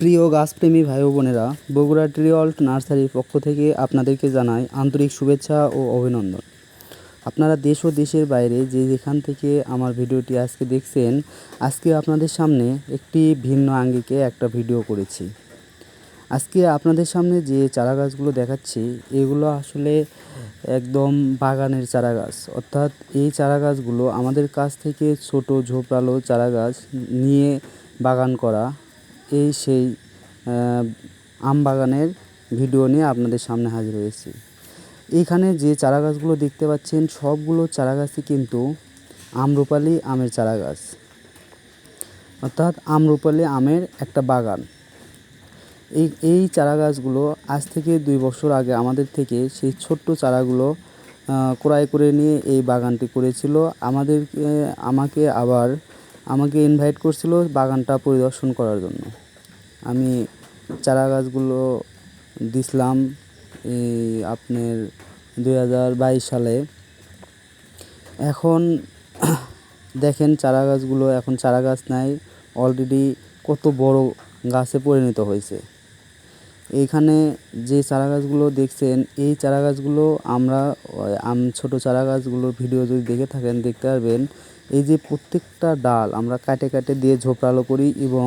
প্রিয় গাছপ্রেমী ভাই বোনেরা, বগুড়া ট্রিঅল্ট নার্সারির পক্ষ থেকে আপনাদেরকে জানাই আন্তরিক শুভেচ্ছা ও অভিনন্দন। আপনারা দেশ ও দেশের বাইরে যে যেখান থেকে আমার ভিডিওটি আজকে দেখছেন, আজকে আপনাদের সামনে একটি ভিন্ন আঙ্গিকে একটা ভিডিও করেছি। আজকে আপনাদের সামনে যে চারা গাছগুলো দেখাচ্ছি, এগুলো আসলে একদম বাগানের চারা গাছ। অর্থাৎ এই চারা গাছগুলো আমাদের কাছ থেকে ছোট ঝোপড়ালো চারা গাছ নিয়ে বাগান করা এই সেই আম বাগানের ভিডিও নিয়ে আপনাদের সামনে হাজির হয়েছি। এইখানে যে চারা গাছগুলো দেখতে পাচ্ছেন, সবগুলো চারা গাছই কিন্তু আমরুপালি আমের চারা গাছ অর্থাৎ আমরুপালি আমের একটা বাগান। এই এই চারা গাছগুলো আজ থেকে দুই বছর আগে আমাদের থেকে সেই ছোট্ট চারাগুলো ক্রয় করে নিয়ে এই বাগানটি করেছিল। আমাদের আমাকে আবার, আমাকে ইনভাইট করছিল বাগানটা পরিদর্শন করার জন্য। আমি চারা গাছগুলো দিছিলাম এই আপনার দুই হাজার বাইশ সালে। এখন দেখেন চারা গাছগুলো এখন চারা গাছ নাই অলরেডি কত বড় গাছে পরিণত হয়েছে। এইখানে যে চারা গাছগুলো দেখছেন, এই চারা গাছগুলো আমরা, আম, ছোটো চারা গাছগুলোর ভিডিও যদি দেখে থাকেন, দেখতে পারবেন এই যে প্রত্যেকটা ডাল আমরা কাটে কাটে দিয়ে ঝোপড়ালো করি এবং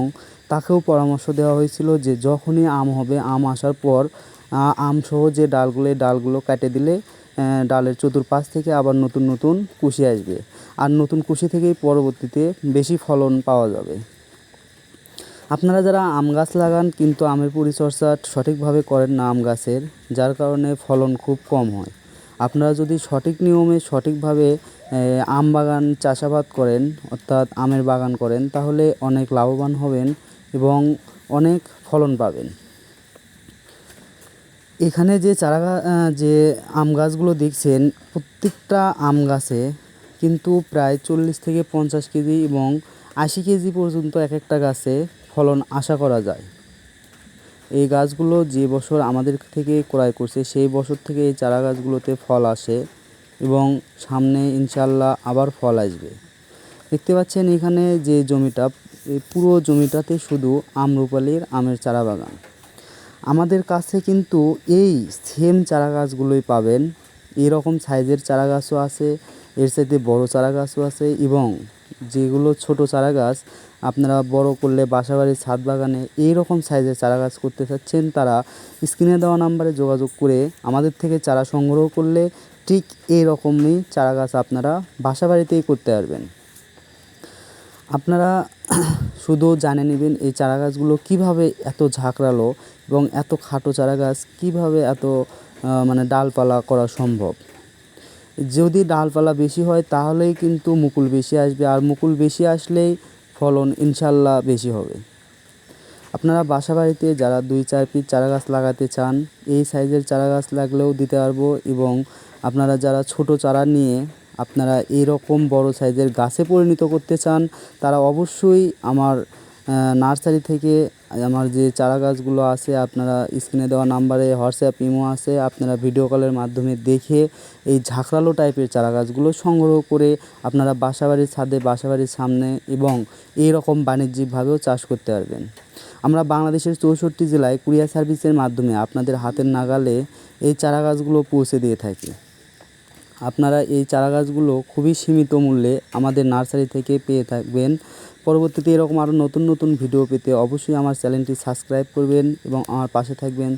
তাকেও পরামর্শ দেওয়া হয়েছিল যে যখনই আম হবে, আম আসার পর আমসহ যে ডালগুলো ডালগুলো কাটে দিলে ডালের চতুর্পাশ থেকে আবার নতুন নতুন কুশি আসবে। আর নতুন কুশি থেকেই পরবর্তীতে বেশি ফলন পাওয়া যাবে। আপনারা যারা আম গাছ লাগান কিন্তু আমের পরিচর্যা সঠিকভাবে করেন না আম গাছের, যার কারণে ফলন খুব কম হয়। আপনারা যদি সঠিক নিয়মে সঠিকভাবে আম বাগান চাষাবাদ করেন, অর্থাৎ আমের বাগান করেন, তাহলে অনেক লাভবান হবেন এবং অনেক ফলন পাবেন। এখানে যে চারা যে আম গাছগুলো দেখছেন, প্রত্যেকটা আম গাছে কিন্তু প্রায় চল্লিশ থেকে পঞ্চাশ কেজি এবং আশি কেজি পর্যন্ত এক একটা গাছে ফলন আশা করা যায়। এই গাছগুলো যে বছর আমাদের থেকে ক্রয় করছে, সেই বছর থেকে এই চারা গাছগুলোতে ফল আসে এবং সামনে ইনশাল্লাহ আবার ফল আসবে। দেখতে পাচ্ছেন এখানে যে জমিটা, এই পুরো জমিটাতে শুধু আমরুপালির আমের চারা বাগান। আমাদের কাছে কিন্তু এই সেম চারা গাছগুলোই পাবেন। এরকম সাইজের চারা গাছও আছে, এর সাথে বড় চারা গাছও আছে এবং যেগুলো ছোট চারা গাছ আপনারা বড় করলে বাসাবাড়ির ছাদ বাগানে এই রকম সাইজের চারা গাছ করতে চাচ্ছেন, তারা স্ক্রিনে দেওয়া নাম্বারে যোগাযোগ করে আমাদের থেকে চারা সংগ্রহ করলে ঠিক এই রকমই চারা গাছ আপনারা বাসাবাড়িতেই করতে পারবেন। আপনারা শুধু জানে নেবেন এই চারা গাছগুলো কীভাবে এত ঝাঁকড়ালো এবং এত খাটো চারা গাছ কীভাবে এত মানে ডালপালা করা সম্ভব। যদি ডালপালা বেশি হয়, তাহলেই কিন্তু মুকুল বেশি আসবে। আর মুকুল বেশি আসলেই ফলন ইনশাল্লাহ বেশি হবে। আপনারা বাসা বাড়িতে যারা দুই, চার পিস চারা গাছ লাগাতে চান, এই সাইজের চারা গাছ লাগলেও দিতে পারব এবং আপনারা যারা ছোট চারা নিয়ে আপনারা এরকম বড় সাইজের গাছে পরিণত করতে চান, তারা অবশ্যই আমার নার্সারি থেকে আমার যে চারা গাছগুলো আছে, আপনারা স্ক্রিনে দেওয়া নাম্বারে হোয়াটসঅ্যাপ, ইমো আছে, আপনারা ভিডিও কলের মাধ্যমে দেখে এই ঝাঁকড়ালো টাইপের চারা গাছগুলো সংগ্রহ করে আপনারা বাসাবাড়ির ছাদে, বাসাবাড়ির সামনে এবং এই রকম বাণিজ্যিকভাবেও চাষ করতে পারবেন। আমরা বাংলাদেশের চৌষট্টি জেলায় কুরিয়ার সার্ভিসের মাধ্যমে আপনাদের হাতের নাগালে এই চারা গাছগুলো পৌঁছে দিয়ে থাকি। আপনারা এই চারা গাছগুলো খুবই সীমিত মূল্যে আমাদের নার্সারি থেকে পেয়ে থাকবেন। পরবর্তীতে এরকম আরও নতুন নতুন ভিডিও পেতে অবশ্যই আমার চ্যানেলটি সাবস্ক্রাইব করবেন এবং আমার পাশে থাকবেন।